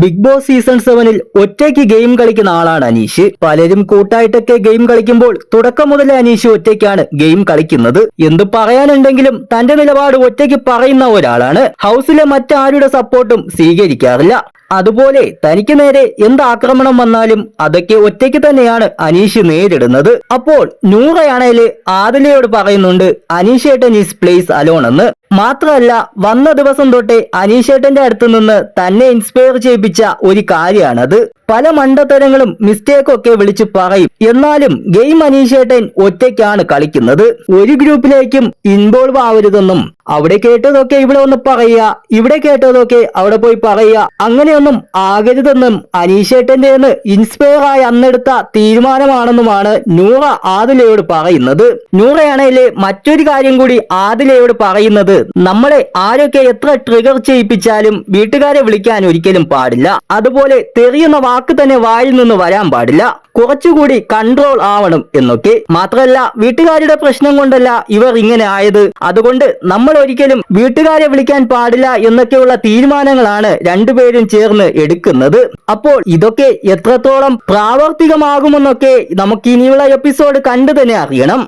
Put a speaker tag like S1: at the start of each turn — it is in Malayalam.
S1: ബിഗ് ബോസ് സീസൺ സെവനിൽ ഒറ്റയ്ക്ക് ഗെയിം കളിക്കുന്ന ആളാണ് അനീഷ്. പലരും കൂട്ടായിട്ടൊക്കെ ഗെയിം കളിക്കുമ്പോൾ തുടക്കം മുതൽ അനീഷ് ഒറ്റയ്ക്കാണ് ഗെയിം കളിക്കുന്നത്. എന്ത് പറയാനുണ്ടെങ്കിലും തന്റെ നിലപാട് ഒറ്റയ്ക്ക് പറയുന്ന ഒരാളാണ്. ഹൗസിലെ മറ്റാരുടെ സപ്പോർട്ടും സ്വീകരിക്കാറില്ല. അതുപോലെ തനിക്ക് നേരെ എന്ത് ആക്രമണം വന്നാലും അതൊക്കെ ഒറ്റയ്ക്ക് തന്നെയാണ് അനീഷ് നേരിടുന്നത്. അപ്പോൾ നൂറയാണേൽ ആദിലയോട് പറയുന്നുണ്ട് അനീഷേട്ടൻ ഈസ് പ്ലേസ് അലോൺ എന്ന്. മാത്രമല്ല വന്ന ദിവസം തൊട്ടേ അനീഷേട്ടന്റെ അടുത്തു നിന്ന് തന്നെ ഇൻസ്പയർ ചെയ്യിപ്പിച്ച ഒരു കാര്യമാണത് പല മണ്ടത്തരങ്ങളും മിസ്റ്റേക്കൊക്കെ വിളിച്ചു പറയും. എന്നാലും ഗെയിം അനീഷേട്ടൻ ഒറ്റയ്ക്കാണ് കളിക്കുന്നത്. ഒരു ഗ്രൂപ്പിലേക്കും ഇൻവോൾവ് ആവരുതെന്നും അവിടെ കേട്ടതൊക്കെ ഇവിടെ ഒന്ന് പറയുക ഇവിടെ കേട്ടതൊക്കെ അവിടെ പോയി പറയുക അങ്ങനെയൊന്നും ആകരുതെന്നും അനീഷേട്ടന്റെ ഇൻസ്പയർ ആയി അന്നെടുത്ത തീരുമാനമാണെന്നുമാണ് നൂറ ആദിലയോട് പറയുന്നത്. നൂറയാണെങ്കിൽ മറ്റൊരു കാര്യം കൂടി ആദിലയോട് നമ്മളെ ആരൊക്കെ എത്ര ട്രിഗർ ചെയ്യിപ്പിച്ചാലും വീട്ടുകാരെ വിളിക്കാൻ ഒരിക്കലും പാടില്ല. അതുപോലെ തെറിയുന്ന വാക്ക് തന്നെ വായിൽ നിന്ന് വരാൻ പാടില്ല. കുറച്ചുകൂടി കൺട്രോൾ ആവണം എന്നൊക്കെ. മാത്രമല്ല വീട്ടുകാരുടെ പ്രശ്നം കൊണ്ടല്ല ഇവർ ഇങ്ങനെ ആയത്. അതുകൊണ്ട് നമ്മൾ ഒരിക്കലും വീട്ടുകാരെ വിളിക്കാൻ പാടില്ല എന്നൊക്കെയുള്ള തീരുമാനങ്ങളാണ് രണ്ടുപേരും ചേർന്ന് എടുക്കുന്നത്. അപ്പോൾ ഇതൊക്കെ എത്രത്തോളം പ്രാവർത്തികമാകുമെന്നൊക്കെ നമുക്ക് ഇനിയുള്ള എപ്പിസോഡ് കണ്ടു തന്നെ അറിയണം.